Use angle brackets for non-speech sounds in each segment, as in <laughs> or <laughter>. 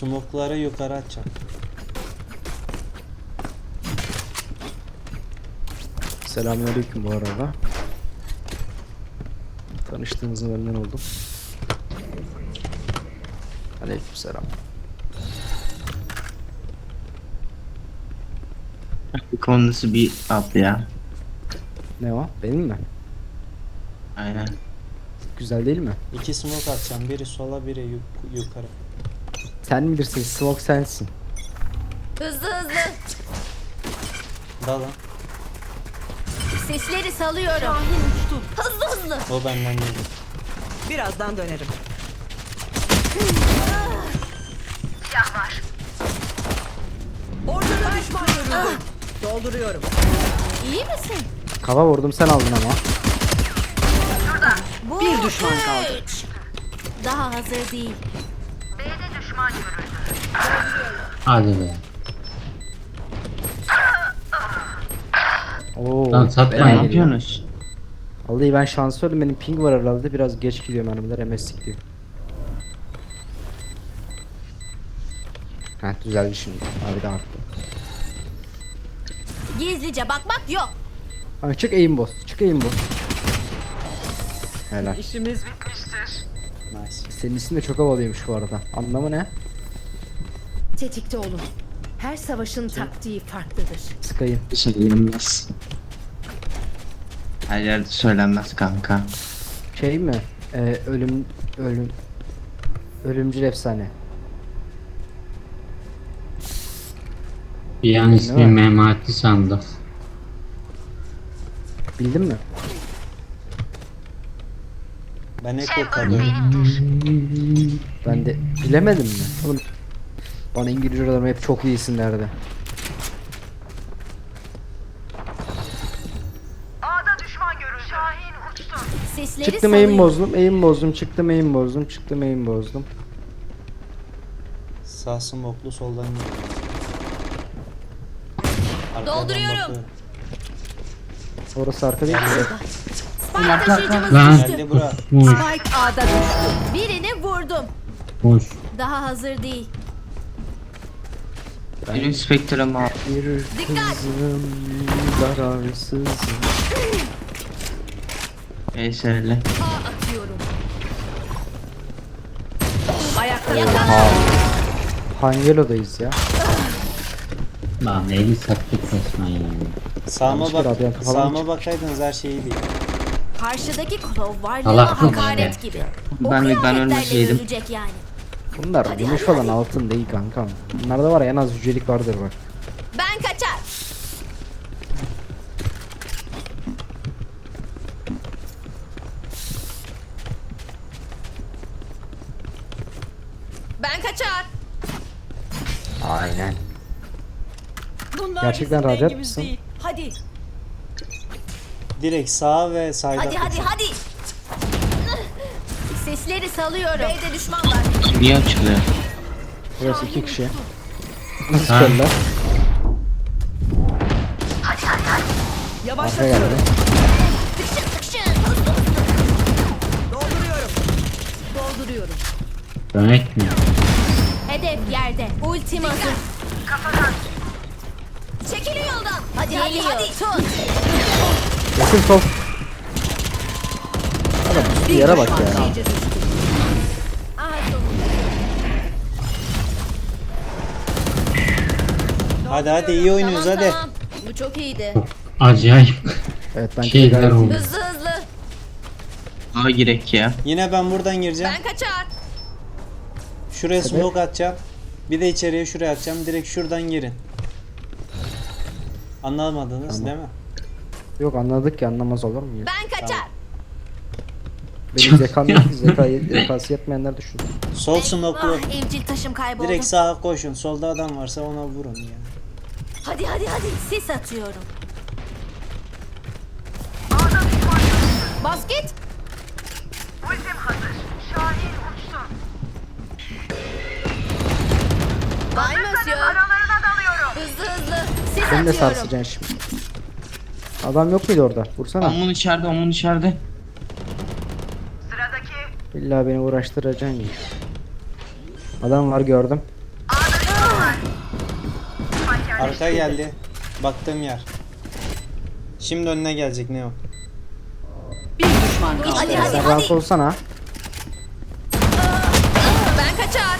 Smokları yukarı atacağım. Selamünaleyküm bu arada. Tanıştığımızın memnun oldum. Aleykümselam. Bu konusu bir up ya. Ne o? Benim mi? Aynen. Güzel değil mi? İki smoke atacağım. Biri sola biri yuk- yukarı. Sen bilirsin, smoke sensin. Hızlı hızlı. Dalın. Sesleri salıyorum. Hızlı hızlı. O benden değil. Birazdan dönerim. Ortada düşman görüldü. Dolduruyorum. İyi misin? Kafa vurdum sen aldın ama. Bu Bir düşman kaldı. Daha hazır değil. Hadi be. Oo. Lan Ne satma ya. yapıyorsunuz? Vallahi ben şanslıyım benim ping var herhalde biraz geç gidiyor mermiler MS'lik diyor. Heh düzeldi şimdi. Abi de arttı. Gizlice bakmak yok. Abi çık aim boss. Çık aim boss. Helal. İşimiz Nice. Senin isim de çok havalıymış bu arada. Anlamı ne? Tetikte olun. Her savaşın taktiği farklıdır. Sıkayım. Söylenmez. Her yerde söylenmez kanka. Şey mi? Ee, ölüm ölüm ölümcül efsane. Bir an ismi? Memati sandım. Bildin mi? Ben Eko kalıyorum. Ben de bilemedim mi? Oğlum bana İngilizce öğretmenler hep çok iyi isimlerdi. Sesleri Çıktım aim bozdum, aim bozdum, çıktım aim bozdum, çıktım aim bozdum. Sağ smoklu soldan Dolduruyorum. Orası arka değil mi? Spike taşıyıcımız Lan düştü. Geldi bura. boş Spike A'da düştü. Birini vurdum. boş. Daha hazır değil. Benim spektrum al. Bir kızım zararsız. Veysel'le. A atıyorum. Ayakta. Hangelo'dayız ya. Lan evi sattık resmen yani. Sağıma Yanlış bir bak. radyan kafadan Sağıma bakaydınız her şey iyiydi. Karşıdaki klov varlığına mı hakaret gibi. Ben- o ben kıyafetlerle ölmeseydim. yani. Bunlar gümüş falan altın değil kankam. Bunlarda var ya en az yücelik vardır bak. Ben kaçar. Ben kaçar. Aynen. Bunlar Gerçekten bizim rahat dengimiz mısın? değil. Hadi. Direkt sağa ve sayda. Hadi hadi hadi. Sesleri salıyorum. B'de düşman var. Niye açılıyor? Burası iki kişi. Nasıl Ha. köller? Arka Yavaşlatıyorum. geldi. Tıkşın tıkşın. Hızlı hızlı. Dolduruyorum. Dolduruyorum. Dönek mi? Hedef yerde. Ultim hazır. Kafadan. Çekilin yoldan. Hadi hadi hadi. Tut. Yakın sol. Adam bir yere bak ya. Hadi hadi iyi oynuyoruz Tamam hadi. tamam. Bu çok iyiydi. Acayip Evet ben şeyler gayet oldu. Hızlı hızlı. A girek ya. Yine ben buradan gireceğim. Ben kaçar. Şuraya smoke atacağım. Bir de içeriye şuraya atacağım. Direkt şuradan girin. Anlamadınız değil mi? Yok anladık ya anlamaz olur mu? Ben kaçar. Benim zekam yok ki zekayı, <laughs> zekası yetmeyenler düşün. Sol smoke'lu. Ah, evcil taşım kayboldu. Direkt sağa koşun. Solda adam varsa ona vurun ya. Hadi hadi hadi. Sis atıyorum. Basket. Vay monsieur. Hızlı hızlı. Sis Seni de atıyorum. sarsacaksın şimdi. Adam yok muydu orada? Vursana. Omun içeride, omun içeride. İlla beni uğraştıracaksın ya. Adam var gördüm. Arka geldi. Baktığım yer. Şimdi önüne gelecek ne o? Bir düşman kaldı. Hadi hadi Sen hadi. olsana. Ben kaçar.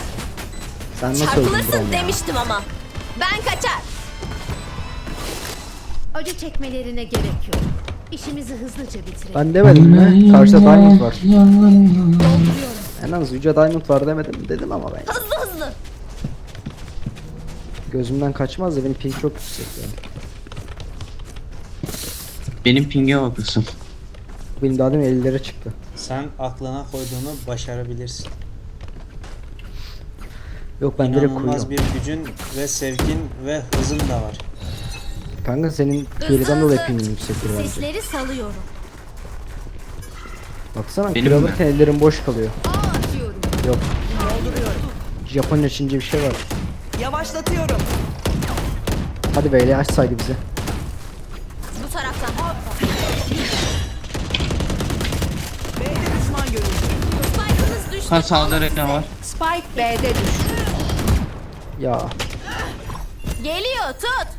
Sen nasıl öldün Çarpılırsın demiştim ama. Ben kaçar. Acı çekmelerine gerek yok. İşimizi hızlıca bitirelim. Ben demedim mi? Karşıda Diamond var. En az Yüce Diamond var demedim dedim ama ben. Hızlı hızlı. Gözümden kaçmaz da benim ping çok yüksek yani. Benim pinge bakıyorsun. Benim daha demin 50'lere çıktı. Sen aklına koyduğunu başarabilirsin. Yok ben direkt İnanılmaz koyuyorum. bir gücün ve sevgin ve hızın da var. Kanka senin hileden dolayı pingin yüksektir bence. Sesleri salıyorum. Baksana Benim kür mi? ellerim boş kalıyor. Yok. Japonya Çince bir şey var. Yavaşlatıyorum. Hadi beyle açsaydı bize. Bu taraftan. B'de düşman görüldü. Spike'ınız düştü. Ha sağda reklam var. Spike B'de düştü. Ya Geliyor tut.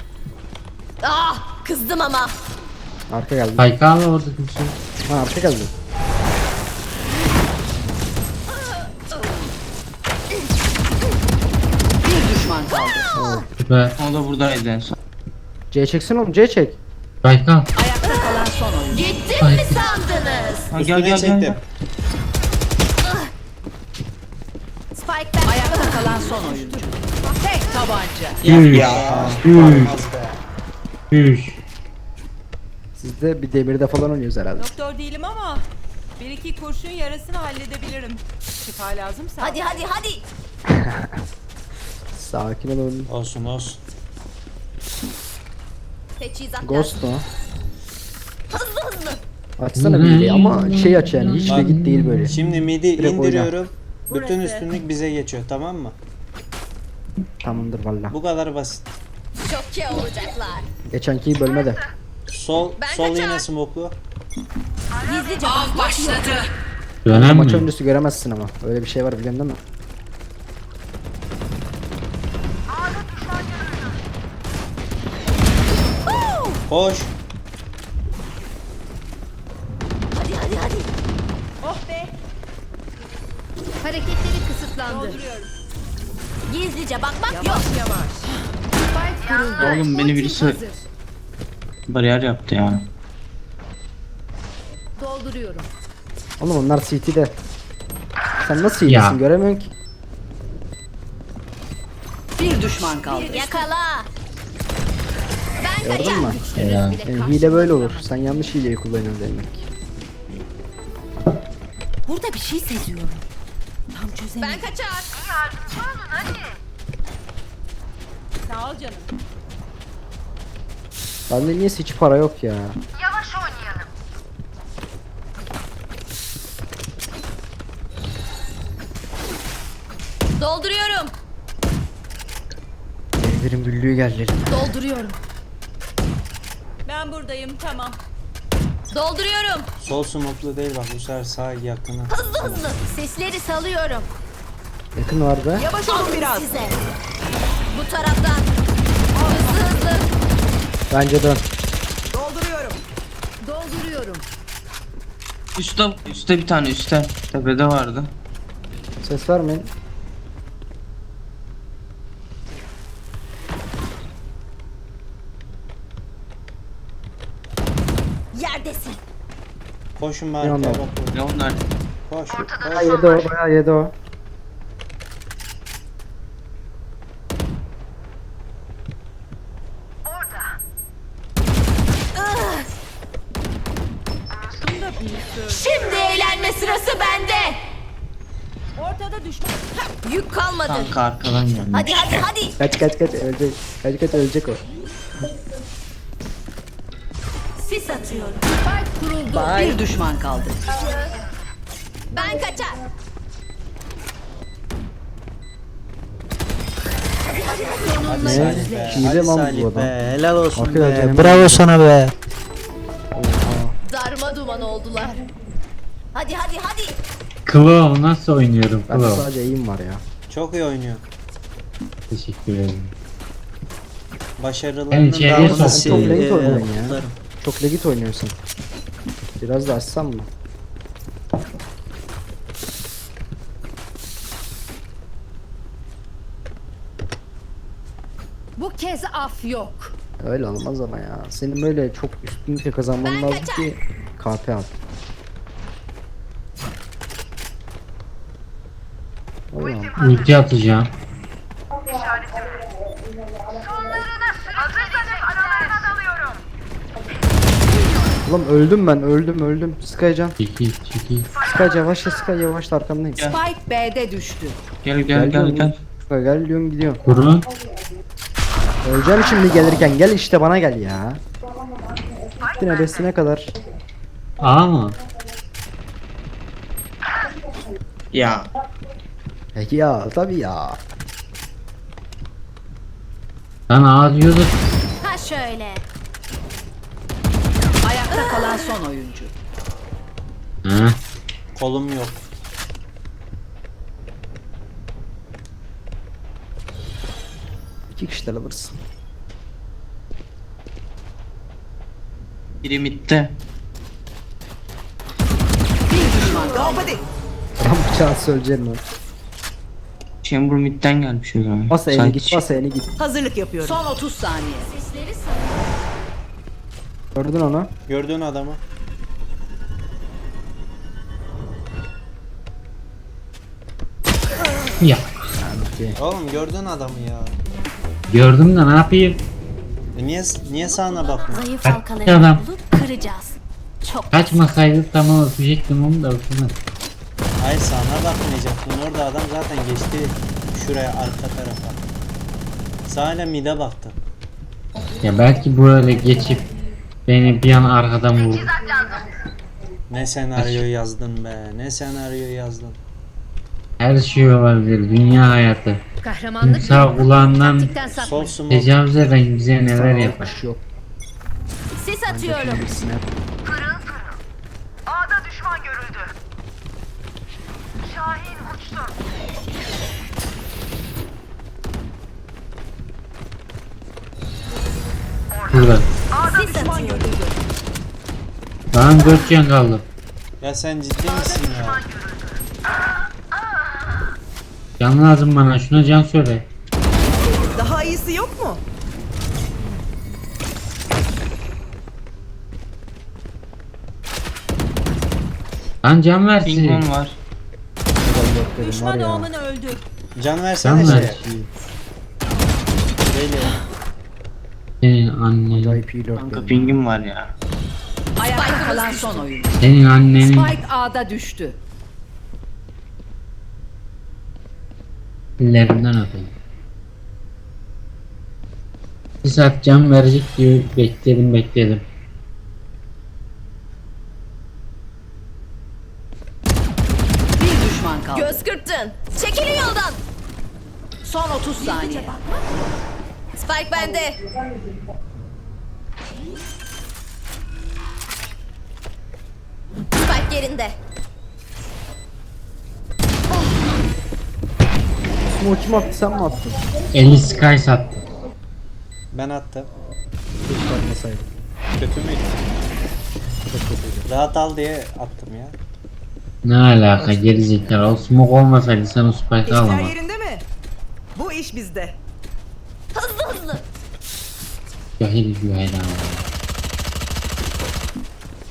Ah kızdım ama. arka geldi. Kayka abi orada kimse. Ha arka geldi. Bir düşman kaldı. Süper. O da buradaydı en son. C çeksin oğlum C çek. Kayka. Ayakta kalan son oyuncu. Gittim mi sandınız? Ha, gel gel gel. Spike ben. Ayakta kalan son oyuncu. Tek tabanca. Üç. Üç. Üç. Siz de bir demirde falan oynuyoruz herhalde. Doktor değilim ama bir iki kurşun yarasını halledebilirim. Şifa lazımsa. Hadi hadi hadi. <laughs> Sakin ol oğlum. Olsun olsun. Teçhizat Ghost lazım. mu? Hızlı hızlı. Açsana hile ama şey aç yani hiç de Bak. git değil böyle. Şimdi midi Direkt indiriyorum. Bütün Burası. üstünlük bize geçiyor tamam mı? Tamamdır valla. Bu kadar basit. Şoke olacaklar. Geçenki bölme de. Sol Ben sol kaçar. yine smoke'lu. Gizlice Av başladı. Dönem Maç mi? öncesi göremezsin ama. Öyle bir şey var biliyorsun değil mi? Koş. Hadi hadi hadi. Oh be. Hareketleri kısıtlandı. Gizlice bakmak yok. Yavaş yavaş. Kuruldu. Oğlum beni birisi bariyer yaptı ya. Dolduruyorum. Oğlum onlar CT'de. Sen nasıl Ya. hilesin göremiyorsun ki. Bir düşman kaldı. Yakala. Ben Gördün mü? Ya. Yani hile böyle olur. Sen yanlış hileyi kullanıyorsun demek. Burada bir şey seziyorum. Tam çözemedim. Ben kaçar. Sağ ol canım. Bende niye hiç para yok ya. Dolduruyorum. Ellerim güllüğü geldi elime. Dolduruyorum. Ben buradayım tamam. Dolduruyorum. Sol smoke'lu değil bak bu sefer sağ yakını. Hızlı hızlı. Sesleri salıyorum. Yakın vardı. Yavaş olun biraz. Size. Bu taraftan. Hızlı hızlı. Bence dön. Dolduruyorum. Dolduruyorum. Üstte, üstte bir tane üstte. Tepede vardı. Ses vermeyin. Yerdesin. Koşun Bir bari anda. bak bak. Ne onlar? Koş. Bayağı yedi o bayağı yedi o. kalmadı. Kanka arkadan geldi. Hadi hadi hadi. Kaç kaç kaç ölecek. Kaç kaç ölecek o. Sis atıyorum. Spike kuruldu. Bir düşman kaldı. Ben kaçar. Ne? Be, Hile hadi lan Salih bu adam. be. Helal olsun Hakikaten be. Bravo sana be. Darma duman oldular. Hadi hadi hadi. Klo nasıl oynuyorum Ben sadece eğim var ya. Çok iyi oynuyor. Teşekkür ederim. Başarılarının içeriye daha sok. fazla Çok e, oynuyorsun ya. kutlarım. Çok legit oynuyorsun. Biraz da açsam mı? Bu kez af yok. Öyle olmaz ama ya. Senin böyle çok üstünlükle kazanman lazım ki KP al. Allah'ım. Ulti atacağım. Ulan öldüm ben öldüm öldüm. Skycan. Çekil çekil. Sky yavaşla Sky yavaşla arkandayım. Gel. Spike B'de düştü. Gel gel gel gel. Sky gel diyorum gidiyorum. Kurun. Öleceğim şimdi gelirken gel işte bana gel ya. Yine besine kadar. A mı? Ya. Peki ya tabii ya. Lan A diyorduk. Ha şöyle. Ayakta kalan son oyuncu. Ha. Kolum yok. İki kişiler alırsın. Biri midde. Bir düşman kaldı. Adam bıçağı söyleyeceğim lan. Chamber midden gelmiş o zaman. Bas eğeni git bas eğeni git. Hazırlık yapıyorum. Son 30 saniye. Sesleri sana. Gördün onu. Gördüğün adamı. Ya. Oğlum gördüğün adamı ya. Gördüm de ne yapayım? E niye niye sağına bakmıyorsun? Zayıf Kaç halkalarını adam? bulup kıracağız. Çok Kaçmasaydı tamam öpecektim onu da öpmez. Hayır sağına bakmayacaktın. Orada adam zaten geçti şuraya arka tarafa. Sağına mide baktı. Ya belki böyle geçip beni bir an arkadan vurdu. Ne senaryo yazdın be. Ne senaryo yazdın. Her şey olabilir. Dünya hayatı. Kahramanlık Sağ kulağından taktikten sapma. Sol smoke. tecavüz eden bize neler yapar. Yok. sis atıyorum. Snap. Burada. Sis atıyorum. Lan dört can kaldı. Ya sen ciddi misin ya? Can lazım bana. Şuna can söyle. Daha iyisi yok mu? Lan can versin. Pingpong var. Dedim var Düşman ya. Omen öldü. Can versene ver. şeye. Böyle. Senin annen. Acayip iyi lord Kanka dedim. pingim var ya. Ayakta kalan son oyuncu. Senin annenin. Spike A'da düştü. Ellerinden öpeyim. Bir saat can verecek diyor. Bekledim bekledim. Bir düşman kaldı. Göz kırptın. Çekilin yoldan. Son 30 saniye. Spike bende. Spike yerinde. Smoke kim attı sen mi attın? 50 sky sattı. Ben attım. Hiç atmasaydım. Kötü müydü? Rahat al diye attım ya. Ne alaka gerizekalı. O smoke olmasaydı sen o spike'ı alamazdın. yerinde mi? Bu iş bizde. Hızlı hızlı. Cahil güheyl ama.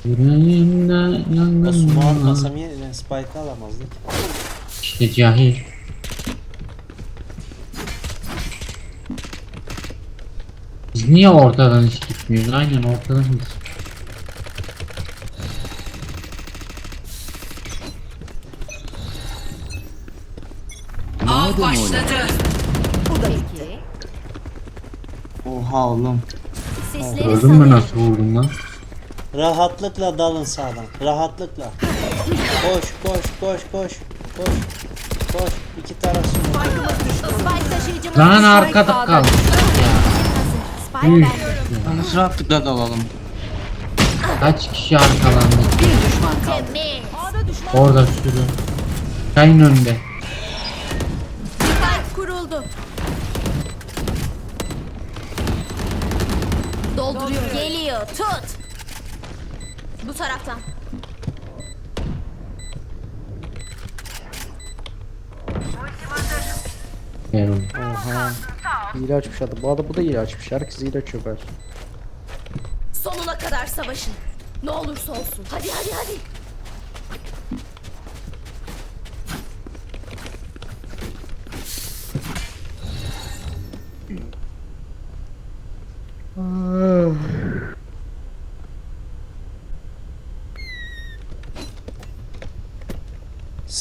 Yüreğimde O yangın sumo var. atmasam yine spike alamazdık. İşte cahil. Biz niye ortadan hiç gitmiyoruz? Aynen ortadan hiç. Av başladı. Peki. Oha oğlum. Sesleri Gördün mü nasıl vurdum lan? Rahatlıkla dalın sağdan. Rahatlıkla. Koş koş koş koş. Koş. Koş. İki taraf. Spike taşıyıcımız. Lan arkada A'da kal. Spike Üf. bende. Nasıl rahatlıkla dalalım? Kaç kişi arkalandı? Bir düşman kaldı. Orada sürü. Çayın önünde. Dolduruyor. Geliyor. Tut. Bu taraftan. Gel. Oha. Hile açmış adam. Bu adam bu da hile açmış. Herkes hile açıyor. Sonuna kadar savaşın. Ne olursa olsun. Hadi hadi hadi.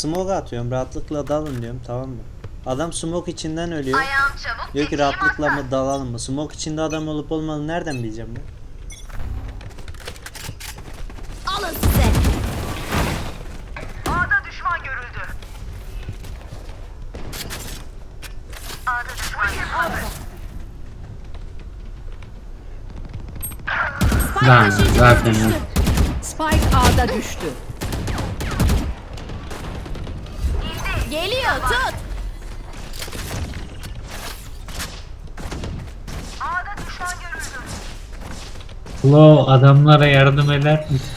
Smoke atıyorum rahatlıkla dalın diyorum tamam mı? Adam smoke içinden ölüyor. Diyor ki rahatlıkla mı dalalım mı? Smoke içinde adam olup olmadığını nereden bileceğim ben? Alın size. Lan zaten Spike A'da düştü. Geliyor. Tut. Flo adamlara yardım eder misin?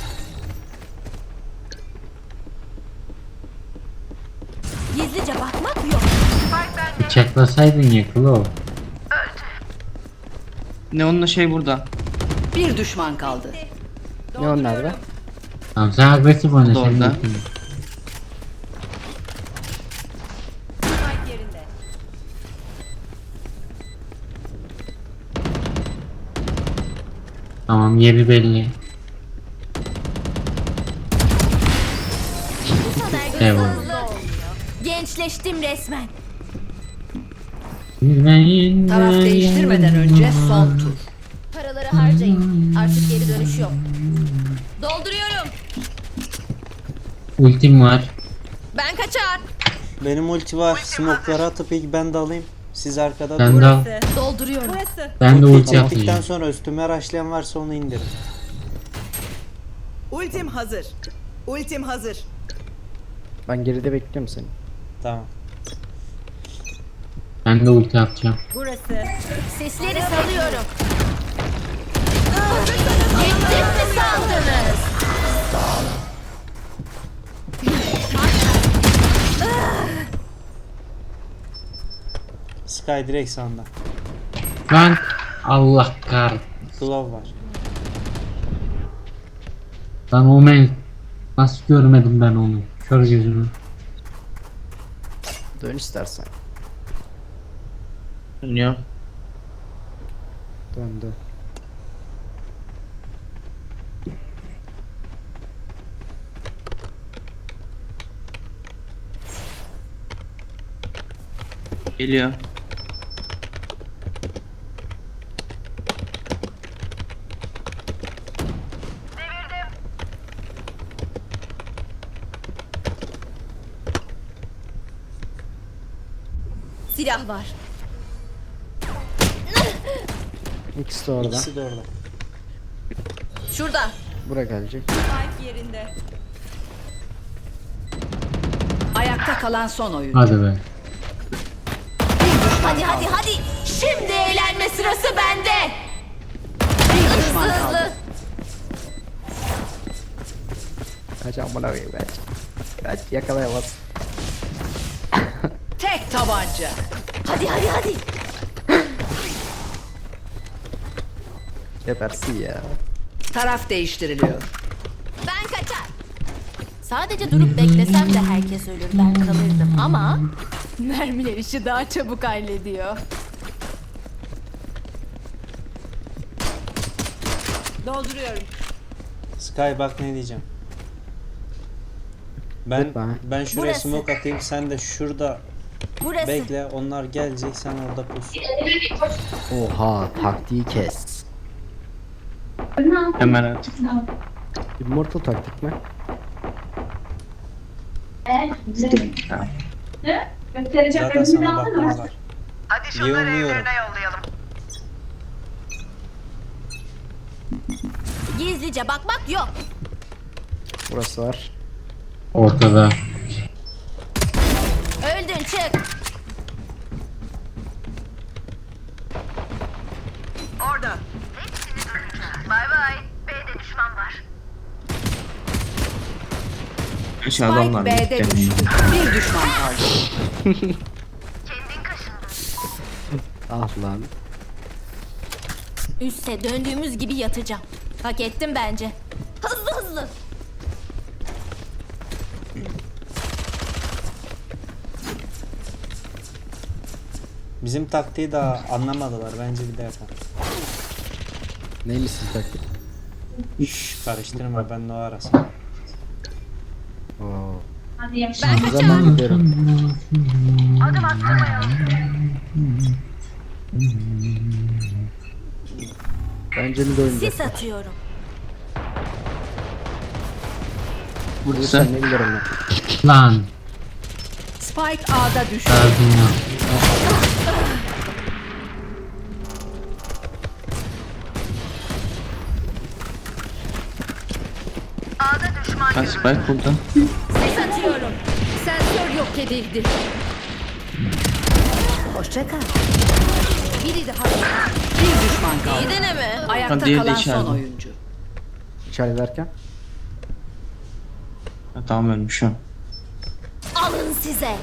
Gizlice bakmak yok. Bıçaklasaydın ya Flo. Ne onunla şey burada. Bir düşman kaldı. Ne onlar be? Tamam sen agresif oyna Doğru sen da. de. Spike yerinde. Tamam yeri belli. Eyvallah. Gençleştim resmen. Taraf değiştirmeden önce son tur. Paraları harcayın. Artık geri dönüş yok. Dolduruyorum. Ultim var. Ben kaçar. Benim ulti var. Smoke'ları atıp ilk ben dalayım. Siz arkada Ben durun. de Burası. Dolduruyorum. Burası. ben de ulti Bittikten atacağım. sonra üstüme raşlayan varsa onu indirin. Ultim hazır. Ultim hazır. Ben geride bekliyorum seni. Tamam. Ben de ulti atacağım. Burası. Sesleri salıyorum. Gittim mi sandınız? Sky direkt sağında. Lan Allah kar. Glove var. Lan Omen. Nasıl görmedim ben onu? Kör gözümü. Dön istersen. Dönüyor. Dön dön. Geliyor. Silah var. İkisi de orada. İkisi de orada. Şurada. Buraya gelecek. Spike yerinde. Ayakta kalan son oyun. Hadi be. Hadi hadi hadi. Şimdi eğlenme sırası bende. Bir Hızlı düşman hızlı. kaldı. Kaç amına koyayım kaç. Kaç yakalayamaz. Tek tabanca. Hadi hadi hadi. Gebersin ya. Taraf değiştiriliyor. Ben kaçar. Sadece durup beklesem de herkes ölür ben kalırdım ama mermiler işi daha çabuk hallediyor. Dolduruyorum. Sky bak ne diyeceğim. Ben Lütfen. ben şuraya Burası. smoke atayım sen de şurada Burası. bekle onlar gelecek sen orada pus. Oha taktiği kes. Hemen at. Immortal taktik mi? Zaten sana bakmazlar. Yığınlıyorum. Gizlice bakmak yok. Burası var. Ortada. Adamlar Spike B'de düştü. Bir düşman kaldı. <laughs> Ah lan. Üste döndüğümüz gibi yatacağım. Hak ettim bence. Hızlı hızlı. Bizim taktiği daha anlamadılar. Bence bir de yapalım. Neymiş sizin taktik? Şşş karıştırma ben de o arası. Ben Zaman kaçar. gidiyorum. Bence mi oynayacak? Sis atıyorum. Vurursan ne bilirim ben. Lan. Spike A'da düştü. Gördün ya. Ha Spike burada. Atıyorum. Sensör yok edildi. Hoşça kal. Biri daha Bir düşman kaldı. İyi deneme. Ayakta diğeri de kalan içeride. son oyuncu. İçeride derken? Ha, tamam ölmüşüm. Alın size.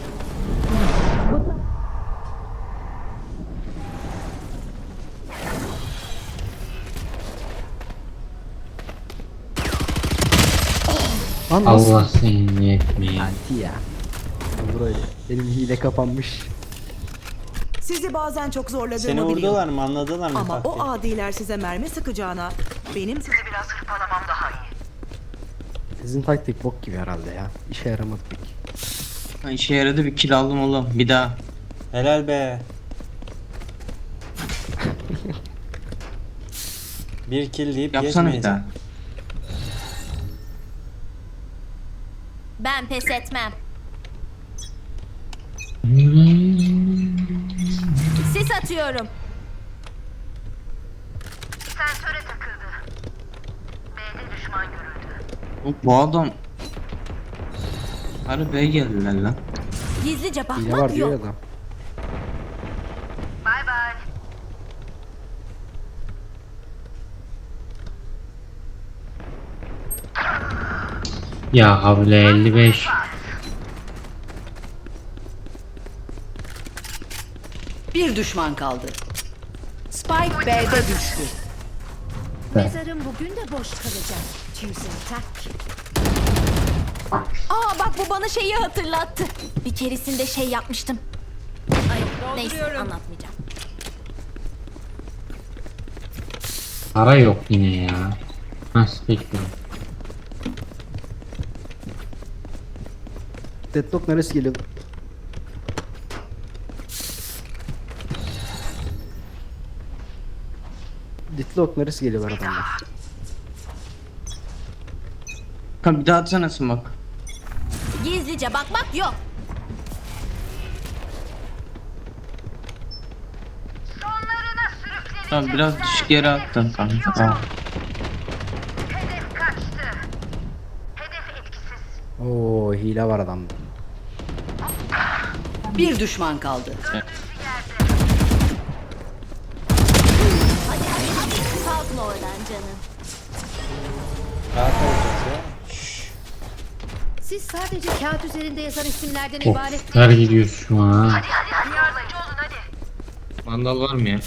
Lan nasıl? Allah seni yetmeye. Anti ya. Öyle. Benim hile kapanmış. Sizi bazen çok zorladığımı Seni biliyorum. vurdular mı anladılar mı Ama taktiği? o adiler size mermi sıkacağına benim sizi biraz hırpalamam daha iyi. Sizin taktik bok gibi herhalde ya. İşe yaramadı pek. Ha, işe yaradı bir kill aldım oğlum. Bir daha. Helal be. <laughs> bir kill deyip Yapsana bir geçmeyiz. daha. Ben pes etmem. Sis atıyorum. Bu- Bu adam Harbi B'ye geldiler lan. Gizlice bakmak yok. adam. Ya havle 55. Bir düşman kaldı. Spike B'de düştü. mezarım bugün de boş kalacak. Tüysen tak. Aa bak bu bana şeyi hatırlattı. Bir keresinde şey yapmıştım. Ay neyse anlatmayacağım. Para yok yine ya. Nasıl bekliyorum? Deadlock neresi geliyor? Deadlock neresi geliyorlar adamlar? Kanka bir daha atsana smoke. Gizlice bakmak yok. Tamam biraz düşük yere attın kanka. Tamam. Oo hile var adamda. Bir düşman kaldı. Kalkma oradan canım. Rahat olacağız ya. Siz sadece kağıt üzerinde yazan isimlerden Çok ibaret ter gidiyoruz şu an. ha. Mandal var mı ya?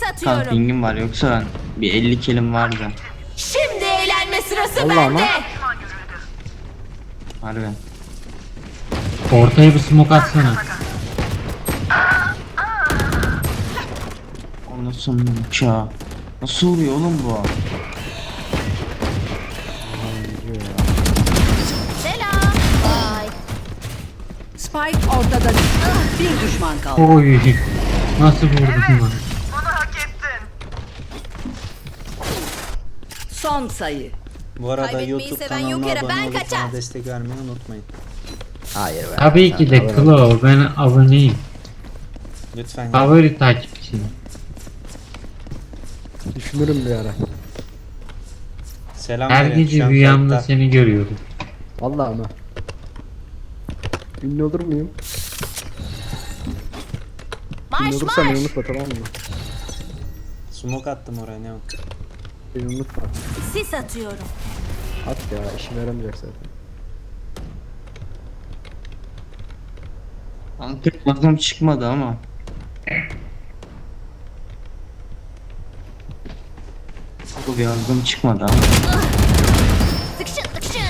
Kanka atıyorum. pingim var yoksa ben bir 50 killim vardı. Şimdi eğlenme sırası Allah bende. ama. Harbi. Ortaya bir smoke atsana. O nasıl uçağı? Nasıl oluyor oğlum bu? Selam. Bye. Spike ortada. Bir düşman kaldı. Oy. Nasıl vurdun lan? Son sayı. Bu arada Kaybetmeyi YouTube seven kanalıma yok yere, abone ben olup kaçar. bana destek vermeyi unutmayın. Hayır be. Tabii ki de Klo ben aboneyim. Lütfen ya. Favori takipçim. Düşünürüm bir ara. Selam Her verin, şu gece an rüyamda kayıtta. seni görüyorum. Vallahi ama. Ünlü olur muyum? Marş Ünlü olursam marş. unutma tamam mı? Smoke attım oraya ne o? Beni unutma. Sis atıyorum. At ya işime yaramayacak zaten. Kanka bakalım çıkmadı ama. Bu bir algım çıkmadı ama. Tıkşın tıkşın.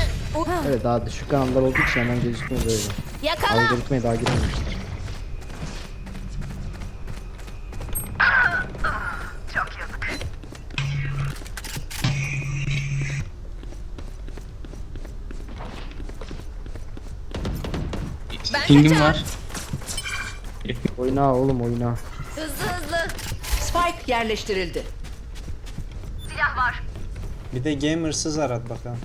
Evet daha düşük kanallar olduğu için hemen gözükmüyor böyle. Yakala. Algoritmaya daha girmemiştir. Pingim var. Oyna oğlum oyna. Hızlı hızlı. Spike yerleştirildi. Bir de gamersız arat bakalım.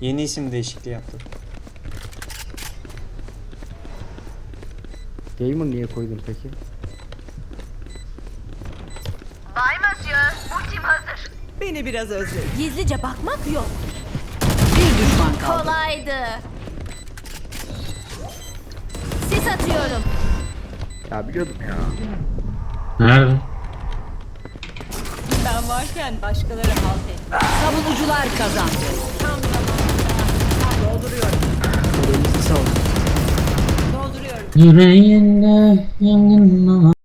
Yeni isim değişikliği yaptım. Gamer niye koydun peki? Beni biraz özledim. Gizlice bakmak yok. Bir düşman kaldı. Kolaydı. Sis atıyorum. Ya biliyordum ya. Nerede? Ben varken başkaları halt etti. Savunucular kazandı. Elinizi sağlık. Dolduruyorum. Yüreğinde yangın